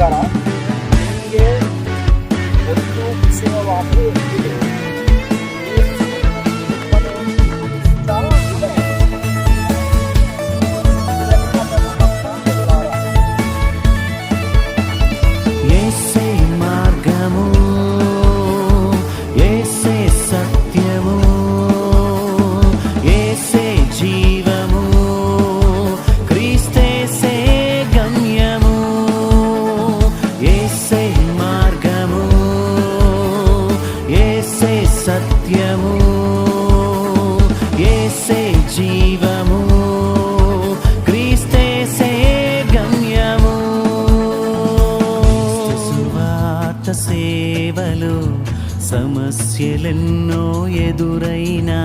ಪ್ರಕಾರ ನಿಮಗೆ ಒಂದು ವಿಷಯವಾಗಿ ఎన్నో ఎదురైనా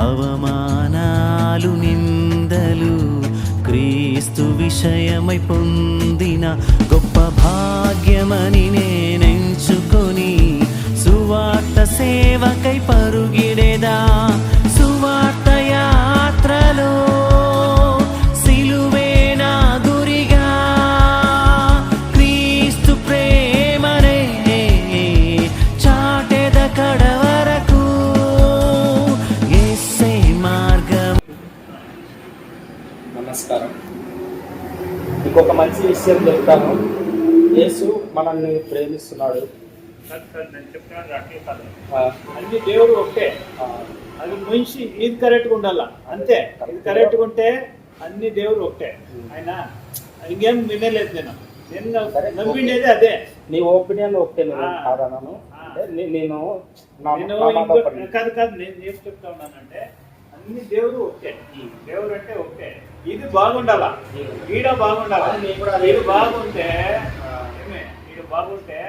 అవమానాలు నిందలు క్రీస్తు విషయమై పొందిన గొప్ప భా ఇంకొక మంచి విషయం చెప్తాను. యేసు మనల్ని ప్రేమిస్తున్నాడు. అన్ని దేవుడు ఒకటే ఆ, అది మనిషి ఇది కరెక్ట్గా ఉండాల? అంతే. ఇది కరెక్ట్గా ఉంటే అన్ని దేవుడు ఒకటే ఆయన ఇంకేం వినలేదు నేను. నేను నమ్మిండేది అదే. నీ ఒపీనియన్ ఒకటే. కాదన్నాను. నేను. కాదు కాదు నేను ఏం చెప్తా ఉన్నానంటే అన్ని దేవుడు ఒకటే దేవుడు అంటే ఒకటే ఇది బాగుండాలా ఈడ బాగుండాలా ఇది బాగుంటే ఈడ బాగుంటే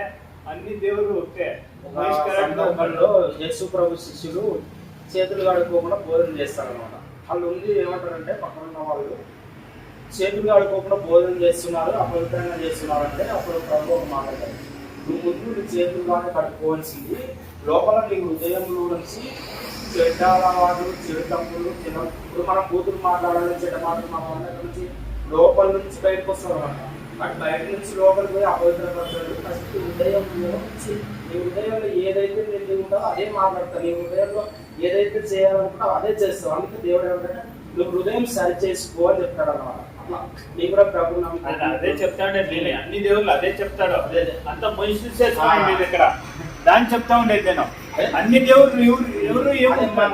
అన్ని దేవుడు ఉన్నాడు. యేసు ప్రభు శిష్యులు చేతులు కడుక్కోకుండా భోజనం చేస్తారనమాట వాళ్ళు ఉంది ఏమంటారంటే పక్కన ఉన్న వాళ్ళు చేతులు కడుక్కోకుండా భోజనం చేస్తున్నారు అపవిత్రంగా చేస్తున్నారు అంటే అప్పుడు ప్రభు ఒక మాట. నువ్వు ముందు చేతులు కానీ కడుక్కోవాల్సింది లోపల నీ హృదయంలో నుంచి చెడ్డ అలవాట్లు చెడు తప్పులు ఇప్పుడు మనం కూతురు మాట్లాడాలి చెడ్డ మాటలు మాట్లాడాలి నుంచి లోపల నుంచి బయటకు వస్తారు అనమాట అటు బయట నుంచి లోపలికి పోయి అపవిత్రపరచాలి ఫస్ట్ హృదయంలో నుంచి నీ హృదయంలో ఏదైతే నిండి ఉందో అదే మాట్లాడతావు నీ హృదయంలో ఏదైతే చేయాలనుకుంటావు అదే చేస్తావు. అందుకే దేవుడు ఏమంటే నువ్వు హృదయం సరి చేసుకో అని చెప్తాడు అనమాట అట్లా. నీ కూడా ప్రభు ఆయన అదే చెప్తాడే నేను అన్ని దేవుళ్ళు అదే చెప్తాడు. అంత చేస్తాను ఇక్కడ దాన్ని చెప్తా ఉండేది నేను. అన్ని దేవుళ్ళు ఎవరు ఎవరు దేవుడు.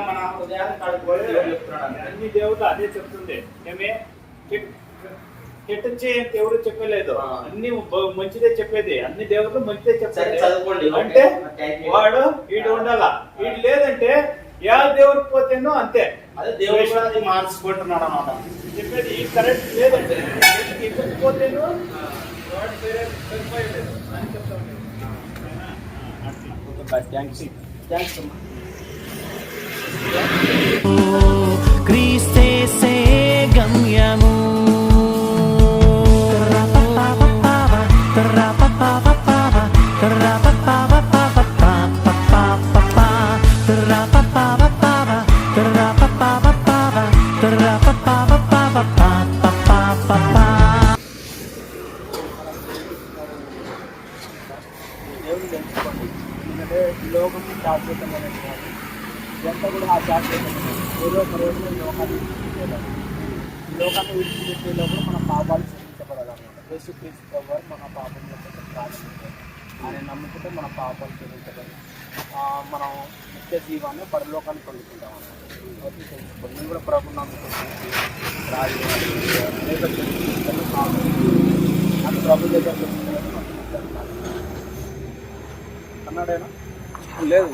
అన్ని దేవుళ్ళు అదే చెప్తుంది ఏమే? కెట్- కెట్ట చేయని దేవుడు చెప్పలేదు. అన్ని మంచిదే చెప్పేది. అన్ని దేవుళ్ళు మంచిదే చెప్పేది. అంటే. వాడు వీడు ఉండాలా. వీడు లేదంటే యా దేవుడు పోతేనో అంతే. అదే దేవుడు మార్చుకుంటున్నాడు అనమాట చెప్పేది ఈ కరెక్ట్ లేదంటే పోతేనో వాడు వేరే సరిపోయలేదు అని చెప్తా ఉండేది. ఓకేనా? ఆ, అట్లా. థ్యాంక్స్. థ్యాంక్స్ అమ్మా. క్రీస్తే లోకం శాశ్వతమైనది కాదు ఇదంతా కూడా ఆ శాశ్వతమైనది ఏదో ఒక రోజు నేను లోకాన్ని విడిచిపెట్టేయాలి ఈ లోకాన్ని విడిచిపెట్టేటప్పుడు మన పాపాలు క్షమించబడాలన్నమాట యేసు క్రీస్తు వారు మన పాపం కోసం ప్రారంభించారు ఆయన నమ్ముకుంటే మన పాపాలు క్షమించబడి మనం నిత్య జీవాన్ని పరలోకాన్ని పొందుకుంటాం అన్నమాట నేను కూడా ప్రభు నమ్ముకుంటాను రాజు అనేక జీవితాలు ప్రభు దగ్గర కన్నాడేనా? లేదు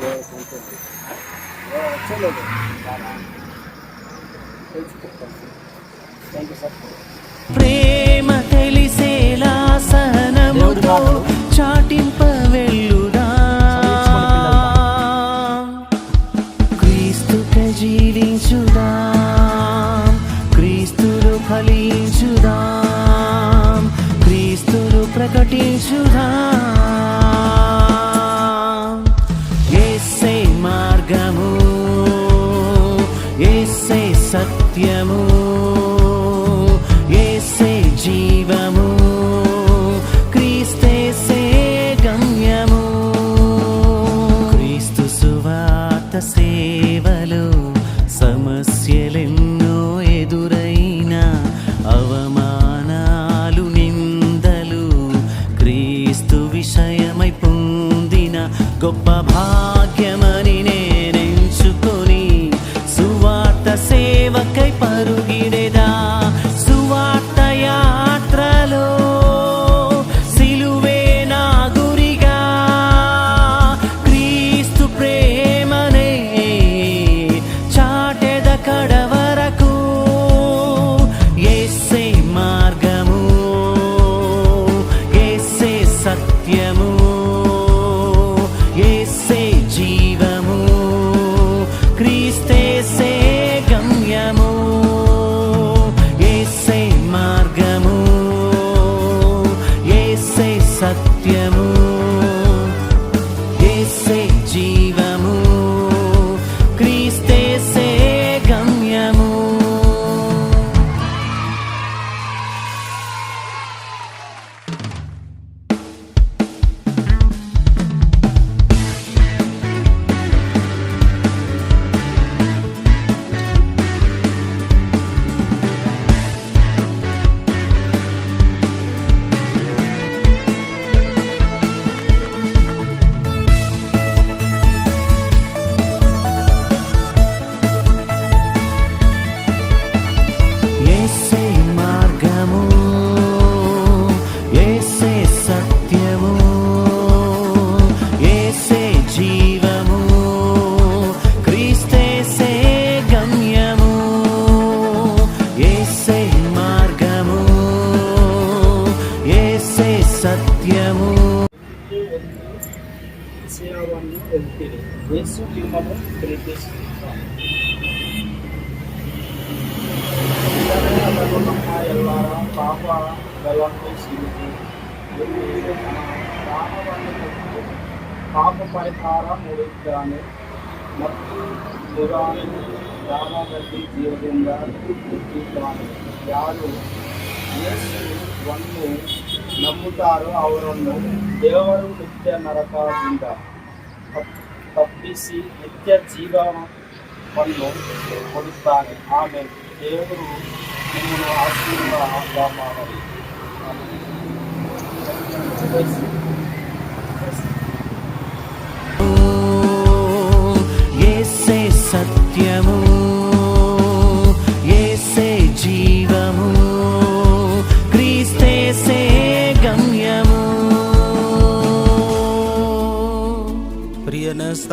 వచ్చలేదు ప్రేమ తెలిసేలా సహనముతో చాటింప సత్యము ఏసే జీవము క్రీస్తేసే గమ్యము. క్రీస్తు సువాత సేవలు సమస్యలెన్నో ఎదురైన అవమానాలు నిందలు క్రీస్తు విషయమై పొందిన గొప్ప భా ಸೇವವನ್ನು ಹೇಳ್ತೀರಿ ಯೇಸು ನಿಮ್ಮನ್ನು ಪ್ರೀತಿಸುತ್ತಾರೆ ನಮ್ಮ ಎಲ್ಲರ ಪಾಪಗಳನ್ನು ಸಿಗುತ್ತಿ ಪ್ರಾಣವನ್ನು ಕೊಟ್ಟು ಪಾಪ ಪರಿಹಾರ ಮೂಡಿದ್ದಾನೆ ಮತ್ತು ಮುರಾನಿ ರಾಮಗತಿ ಜೀವದಿಂದ ಹುಟ್ಟಿದ್ದಾನೆ ಯಾರು ಯೇಸುವನ್ನು ನಂಬುತ್ತಾರೋ ಅವರನ್ನು ದೇವರು ನಿತ್ಯ ನರಕದಿಂದ ತಪ್- ತಪ್ಪಿಸಿ ನಿತ್ಯ ಜೀವವನ್ನು ಕೊಡುತ್ತಾನೆ ಆಮೇಲೆ ದೇವರು ನಿಮ್ಮನ್ನು ಆಶೀರ್ವಾದ ಮಾಡಲಿ ఏసే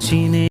地に